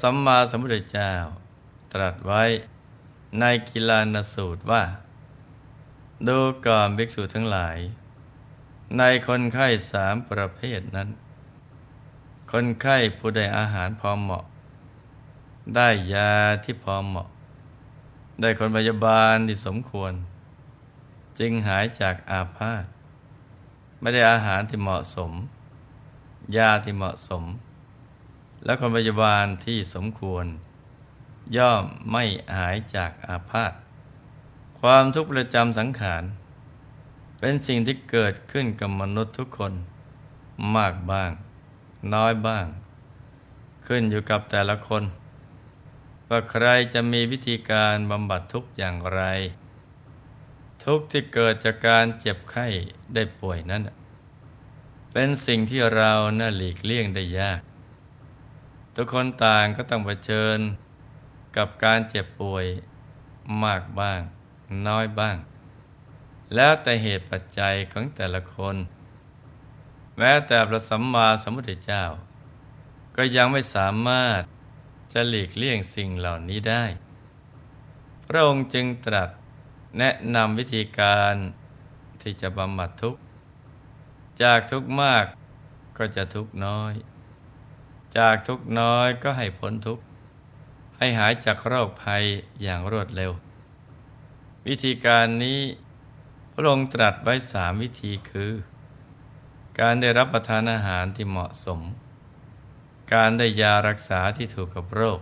สัมมาสัมพุทธเจ้า ตรัสไว้ในกิลานสูตรว่า ดูก่อนภิกษุทั้งหลาย ในคนไข้สามประเภทนั้น คนไข้ผู้ได้อาหารพอเหมาะ ได้ยาที่พอเหมาะ ได้คนพยาบาลที่สมควร จึงหายจากอาพาธไม่ได้อาหารที่เหมาะสม ยาที่เหมาะสม และคนพยาบาลที่สมควร ย่อมไม่หายจากอาพาธความทุกข์ประจำสังขาร เป็นสิ่งที่เกิดขึ้นกับมนุษย์ทุกคน มากบ้าง น้อยบ้าง ขึ้นอยู่กับแต่ละคน ว่าใครจะมีวิธีการบำบัดทุกข์อย่างไร ทุกข์ที่เกิดจากการเจ็บไข้ได้ป่วยนั้น เป็นสิ่งที่เราน่าหลีกเลี่ยงได้ยาก ทุกคนต่างก็ต้องเผชิญกับการเจ็บป่วยมากบ้าง น้อยบ้าง แล้วแต่เหตุปัจจัยของแต่ละคน แม้แต่พระสัมมาสัมพุทธเจ้า ก็ยังไม่สามารถจะหลีกเลี่ยงสิ่งเหล่านี้ได้ พระองค์จึงตรัสแนะนำวิธีการที่จะบำบัดทุกข์ จากทุกข์มากก็จะทุกข์น้อย จากทุกน้อยก็ให้พ้นทุกข์ ให้หายจากโรคภัยอย่างรวดเร็ว วิธีการนี้พระองค์ตรัสไว้สามวิธีคือ การได้รับประทานอาหารที่เหมาะสม การได้ยารักษาที่ถูกกับโรค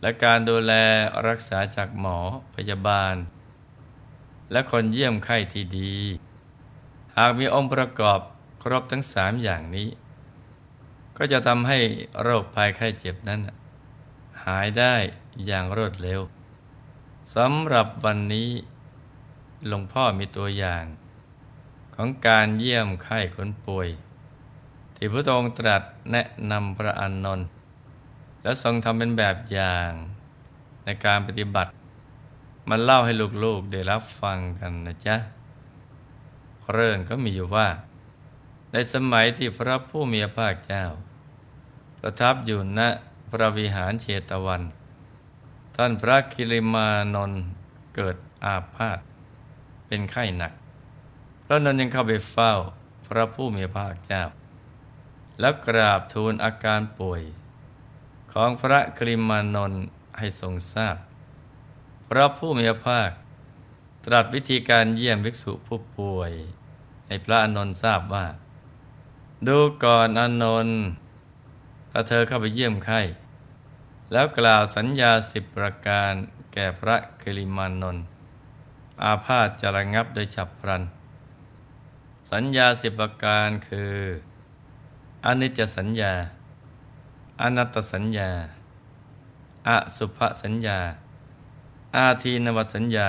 และการดูแลรักษาจากหมอพยาบาล และคนเยี่ยมไข้ที่ดี หากมีองค์ประกอบครบทั้งสามอย่างนี้ ก็จะทำให้โรคภัยไข้เจ็บนั้น หายได้อย่างรวดเร็วสำหรับวันนี้หลวงพ่อมีตัวอย่าง ของการเยี่ยมไข้คนป่วย ที่พระองค์ตรัสแนะนำพระอานนท์และทรงทำเป็นแบบอย่างในการปฏิบัติ มันเล่าให้ลูกๆได้รับฟังกันนะจ๊ะ เรื่องก็มีอยู่ว่า ในสมัยที่พระผู้มีพระภาคเจ้า ประทับอยู่ณพระวิหารเชตวัน ท่านพระคิริมานนท์เกิดอาพาธเป็นไข้หนัก พระนนท์ยังเข้าไปเฝ้าพระผู้มีพระภาคเจ้า แล้วกราบทูลอาการป่วย ของพระคริมานนท์ให้ทรงทราบ พระผู้มีพระภาค ตรัสวิธีการเยี่ยมภิกษุผู้ป่วย ให้พระอนนท์ทราบว่า ดูก่อนอานนท์ถ้าเธอเข้าไปเยี่ยมไข้ แล้วกล่าวสัญญาสิบประการแก่พระคริมานนท์อาพาธจะระงับโดยฉับพลัน สัญญาสิบประการคืออนิจจสัญญา อนัตตสัญญา อสุภสัญญา อาทีนวสัญญา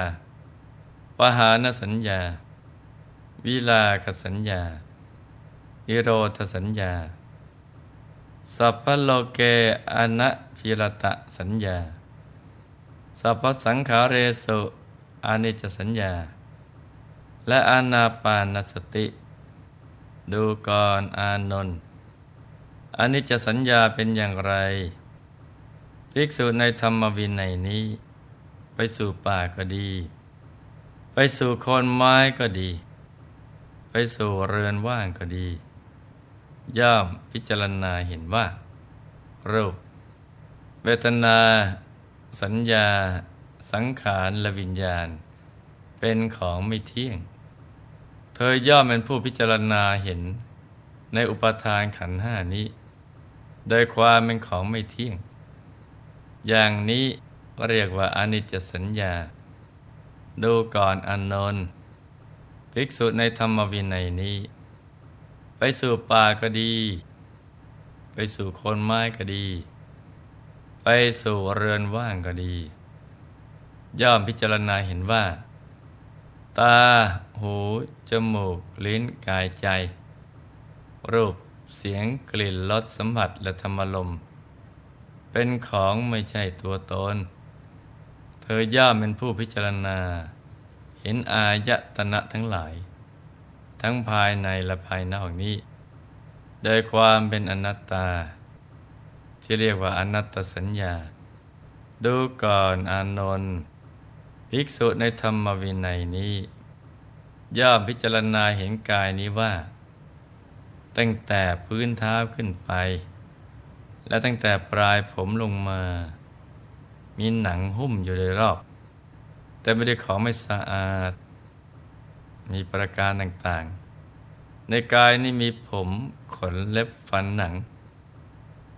ปหานสัญญา วิลาคสัญญา วิโรธสัญญา สัพพโลเกอนะพิรตะสัญญา สัพพสังขาเรสุอานิจสัญญา และอานาปานสติ ดูก่อนอานนท์อานิจสัญญาเป็นอย่างไร ภิกษุในธรรมวินัยนี้ ไปสู่ป่าก็ดี ไปสู่คนไม้ก็ดี ไปสู่เรือนว่างก็ดี ย่อมพิจารณาเห็นว่า รูป เวทนา สัญญา สังขารและวิญญาณ เป็นของไม่เที่ยง เธอย่อมเป็นผู้พิจารณาเห็น ในอุปทานขันห้านี้ โดยความเป็นของไม่เที่ยง อย่างนี้เรียกว่าอนิจจสัญญา ดูก่อนอนนนท์ภิกษุในธรรมวินัยนี้ ไปสู่ป่าก็ดี ไปสู่คนไม้ก็ดี ไปสู่เรือนว่างก็ดี ย่อมพิจารณาเห็นว่า ตา หู จมูก ลิ้น กายใจ รูป เสียง กลิ่น รส สัมผัส และธรรมลม เป็นของไม่ใช่ตัวตน เธอย่อมเป็นผู้พิจารณา เห็นอายตนะทั้งหลาย ทั้งภายในและภายนอกนี้ โดยความเป็นอนัตตา ที่เรียกว่าอนัตตสัญญา ดูก่อนอานนท์ภิกษุในธรรมวินัยนี้ ย่อมพิจารณาเห็นกายนี้ว่า ตั้งแต่พื้นเท้าขึ้นไป และตั้งแต่ปลายผมลงมา มีหนังหุ้มอยู่โดยรอบ แต่ไม่ได้ของไม่สะอาด มีประการต่างๆ ในกายนี้มีผมขนเล็บฟันหนัง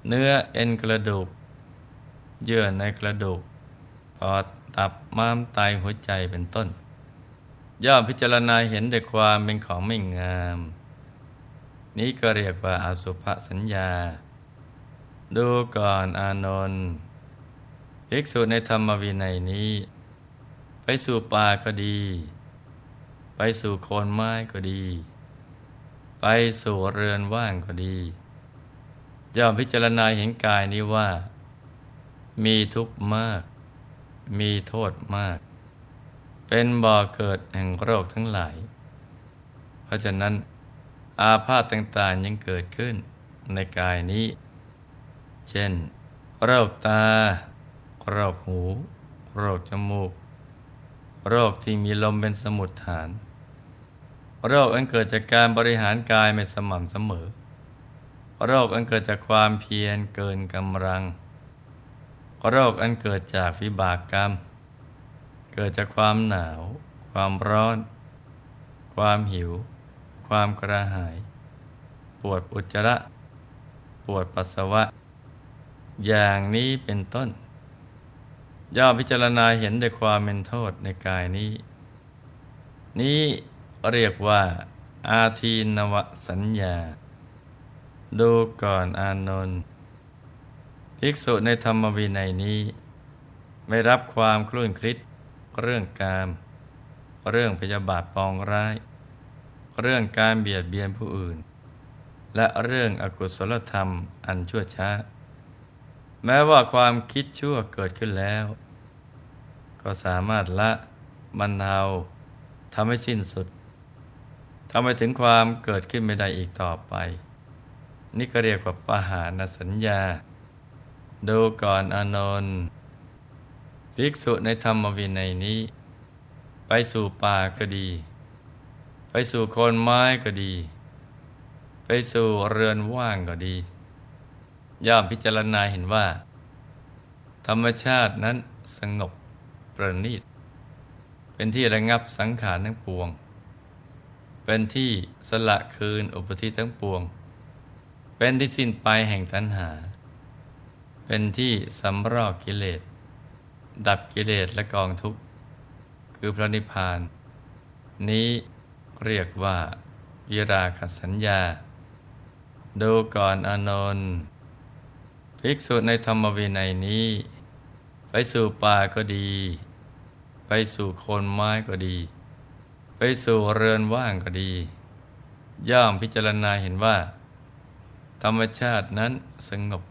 เนื้อเอ็นกระดูก เยื่อในกระดูกปอดตับม้ามไตหัวใจเป็นต้น ย่อมพิจารณาเห็นด้วยความเป็นของไม่งาม นี้ก็เรียกว่าอาสุภสัญญา ดูก่อนอานนท์ภิกษุในธรรมวินัยนี้ ไปสู่ป่าก็ดี ไปสู่โคนไม้ก็ดี ไปสู่เรือนว่างก็ดีย่อมพิจารณาเห็นกายนี้ว่า มีทุกข์มาก มีโทษมาก เป็นบ่อเกิดแห่งโรคทั้งหลาย เพราะฉะนั้น อาพาธต่างๆยังเกิดขึ้นในกายนี้ เช่น โรคตา โรคหู โรคจมูก โรคที่มีลมเป็นสมุดฐาน โรคอันเกิดจากการบริหารกายไม่สม่ำเสมอ โรคอันเกิดจากความเพียรเกินกำลัง โรคอันเกิดจากวิบากกรรม เกิดจากความหนาว ความร้อน ความหิว ความกระหาย ปวดอุจจาระ ปวดปัสสาวะ อย่างนี้เป็นต้น ย่อพิจารณาเห็นด้วยความเป็นโทษในกายนี้ นี้ เรียกว่า อาทีนวสัญญา ดูก่อนอานนท์ภิกษุในธรรมวินัยนี้ ไม่รับความคลุ่นคลิด เรื่องกาม เรื่องพยาบาทปองร้าย เรื่องการเบียดเบียนผู้อื่น และเรื่องอกุศลธรรมอันชั่วช้า แม้ว่าความคิดชั่วเกิดขึ้นแล้ว ก็สามารถละบรรเทาทำให้สิ้นสุด ทำให้ถึงความเกิดขึ้นไม่ได้อีกต่อไป นี่ก็เรียกว่าปหานสัญญา ดูก่อนอานนท์ภิกษุในธรรมวินัยนี้ ไปสู่ป่าก็ดี ไปสู่คนไม้ก็ดี ไปสู่เรือนว่างก็ดี ย่อมพิจารณาเห็นว่า ธรรมชาตินั้นสงบประณีตเป็นที่ระงับสังขารทั้งปวง เป็นที่สละคืนอุปธิทั้งปวง เป็นที่สิ้นไปแห่งตัณหา เป็นที่สำรอกกิเลส ดับกิเลสและกองทุกข์ คือพระนิพพาน นี้เรียกว่าวิราคสัญญา ดูก่อนอนนท์ภิกษุในธรรมวินัยนี้ ไปสู่ป่าก็ดี ไปสู่โคนไม้ก็ดี ไปสู่เรือนว่างก็ดี ย่อมพิจารณาเห็นว่า ธรรมชาตินั้นสงบ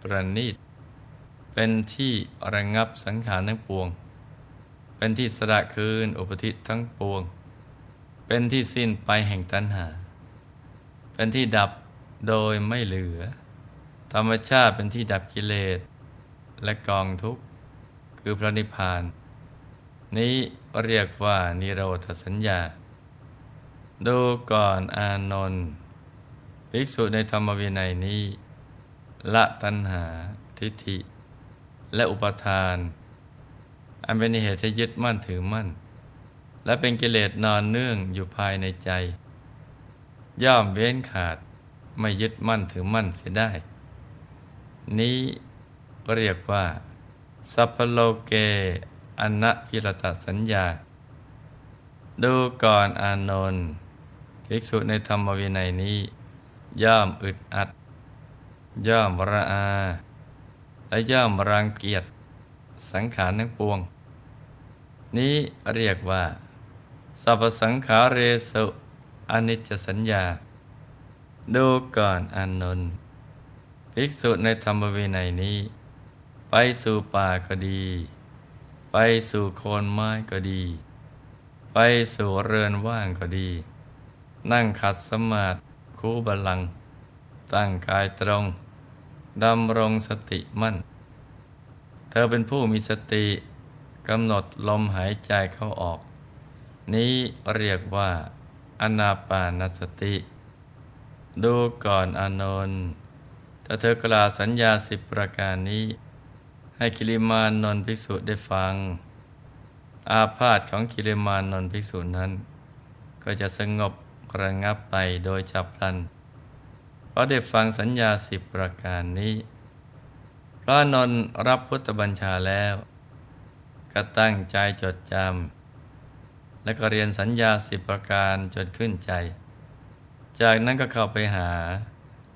ประณีต เป็นที่ระงับสังขารทั้งปวง เป็นที่สละคืนอุปธิทั้งปวง เป็นที่สิ้นไปแห่งตัณหา เป็นที่ดับโดยไม่เหลือ ธรรมชาติเป็นที่ดับกิเลสและกองทุกข์คือพระนิพพาน นี้เรียกว่า นิโรธสัญญา ดูก่อนอานนท์ภิกษุในธรรมวินัยนี้ ละตัณหาทิฏฐิ และอุปทาน อันเป็นเหตุให้ยึดมั่นถือมั่น และเป็นกิเลสนอนเนื่องอยู่ภายในใจ ย่อมเว้นขาดไม่ยึดมั่นถือมั่นเสียได้ นี้เรียกว่า สัพพโลเก อนัพิรตสัญญา ดูก่อนอานนท์ภิกษุในธรรมวินัยนี้ ย่อมอึดอัด ย่อมระอา และย่อมรังเกียจสังขารทั้งปวง นี้เรียกว่าสัพสังขาเรสุอนิจจสัญญา ดูก่อนอานนท์ภิกษุในธรรมวินัยนี้ ไปสู่ป่าก็ดี ไปสู่โคนไม้ก็ดี ไปสู่เรือนว่างก็ดี นั่งขัดสมาธิคูบาลัง ตั้งกายตรงดำรงสติมั่น เธอเป็นผู้มีสติกำหนดลมหายใจเข้าออก นี้เรียกว่าอนาปานสติ ดูก่อนอานนท์ถ้าเธอกล่าวสัญญาสิบประการนี้ ให้คิริมานนท์ภิกษุได้ฟัง อาพาธของคิริมานนท์ภิกษุนั้น ก็จะสงบระงับไปโดยฉับพลัน เพราะได้ฟังสัญญาสิบประการนี้ พระนนทรับพุทธบัญชาแล้ว ก็ตั้งใจจดจำและก็เรียนสัญญาสิบประการจนขึ้นใจ จากนั้นก็เข้าไปหา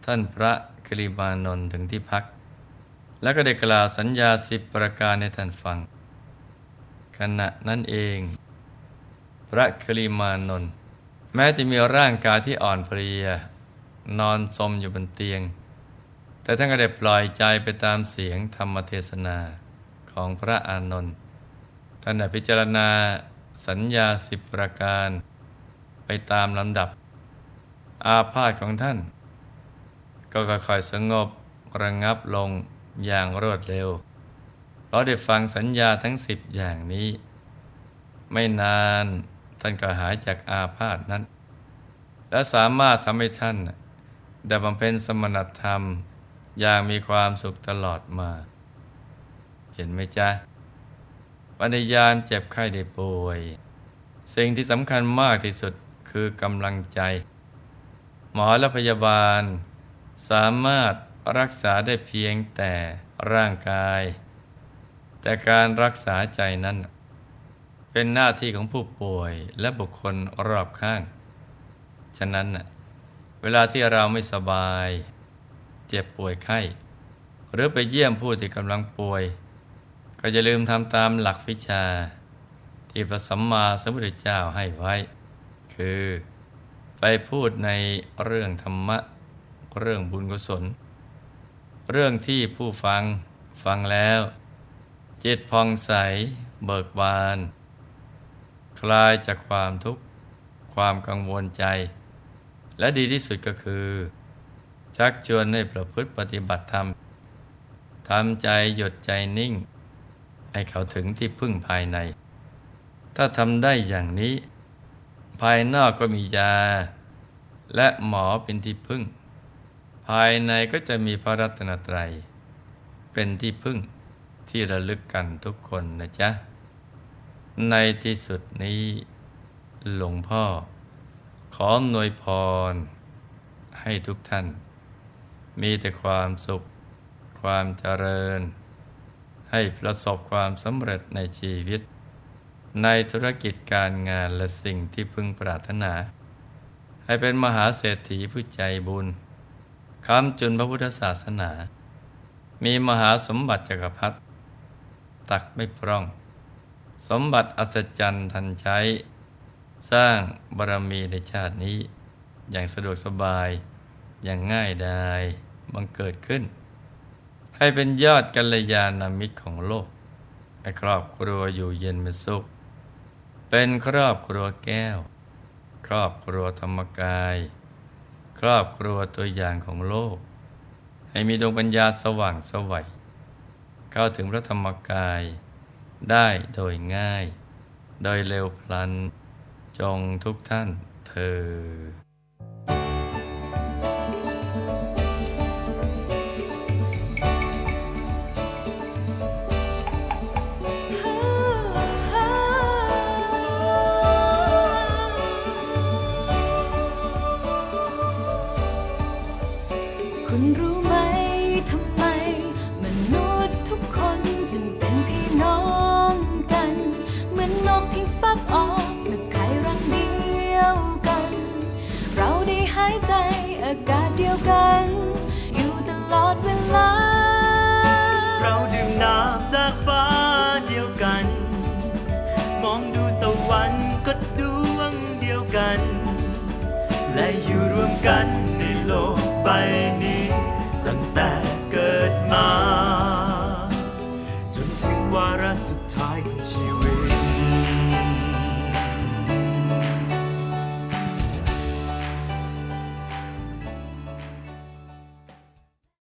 ท่านพระกริมานนท์ถึงที่พัก แล้วก็ได้กล่าวสัญญาสิบประการในท่านฟัง ขณะนั้นเอง พระกริมานนท์แม้จะมีร่างกายที่อ่อนเพลีย นอนสมอยู่บนเตียง แต่ท่านก็ได้ปล่อยใจไปตามเสียงธรรมเทศนาของพระอานนท์ท่านได้พิจารณาสัญญาสิบประการ ไปตามลำดับ อาพาธของท่าน ก็ค่อยๆสงบระงับลง อย่างรวดเร็ว เพราะได้ฟังสัญญาทั้งสิบอย่างนี้ ไม่นานท่านก็หายจากอาพาธนั้น และสามารถทำให้ท่านได้บำเพ็ญสมณธรรมอย่างมีความสุขตลอดมา เห็นไหมจ๊ะวันในยาเจ็บไข้ได้ป่วย สิ่งที่สำคัญมากที่สุดคือกำลังใจ หมอและพยาบาลสามารถ รักษาได้เพียงแต่ร่างกาย แต่การรักษาใจนั้น เป็นหน้าที่ของผู้ป่วยและบุคคลรอบข้าง ฉะนั้น เวลาที่เราไม่สบาย เจ็บป่วยไข้ หรือไปเยี่ยมผู้ที่กำลังป่วย ก็อย่าลืมทำตามหลักวิชา ที่พระสัมมาสัมพุทธเจ้าให้ไว้ คือไปพูดในเรื่องธรรมะ เรื่องบุญกุศล เรื่องที่ผู้ฟังฟังแล้ว จิตพองใส เบิกบาน คลายจากความทุกข์ความกังวลใจ และดีที่สุดก็คือ ชักชวนให้ประพฤติปฏิบัติธรรมทำใจหยุดใจนิ่ง ให้เขาถึงที่พึ่งภายใน ถ้าทำได้อย่างนี้ ภายนอกก็มียา และหมอเป็นที่พึ่ง ภายในก็จะมีพระรัตนตรัย เป็นที่พึ่งที่ระลึกกันทุกคนนะจ๊ะ ในที่สุดนี้หลวงพ่อ ขออำนวยพร ให้ทุกท่าน มีแต่ความสุข ความเจริญ ให้ประสบความสำเร็จในชีวิต ในธุรกิจการงานและสิ่งที่พึงปรารถนา ให้เป็นมหาเศรษฐีผู้ใจบุญ คำจุนพระพุทธศาสนา มีมหาสมบัติจักรพรรดิตักไม่พร่อง สมบัติอัศจรรย์ทันใช้ สร้างบารมีในชาตินี้ อย่างสะดวกสบาย อย่างง่ายดายบังเกิดขึ้น ให้เป็นยอดกัลยาณมิตรของโลกให้ครอบครัวอยู่เย็นเป็นสุข เป็นครอบครัวแก้ว ครอบครัวธรรมกาย ครอบครัวตัวอย่างของโลก ให้มีดวงปัญญาสว่างสวัยเข้าถึงพระธรรมกายได้โดยง่าย โดยเร็วพลัน จงทุกท่านเธอ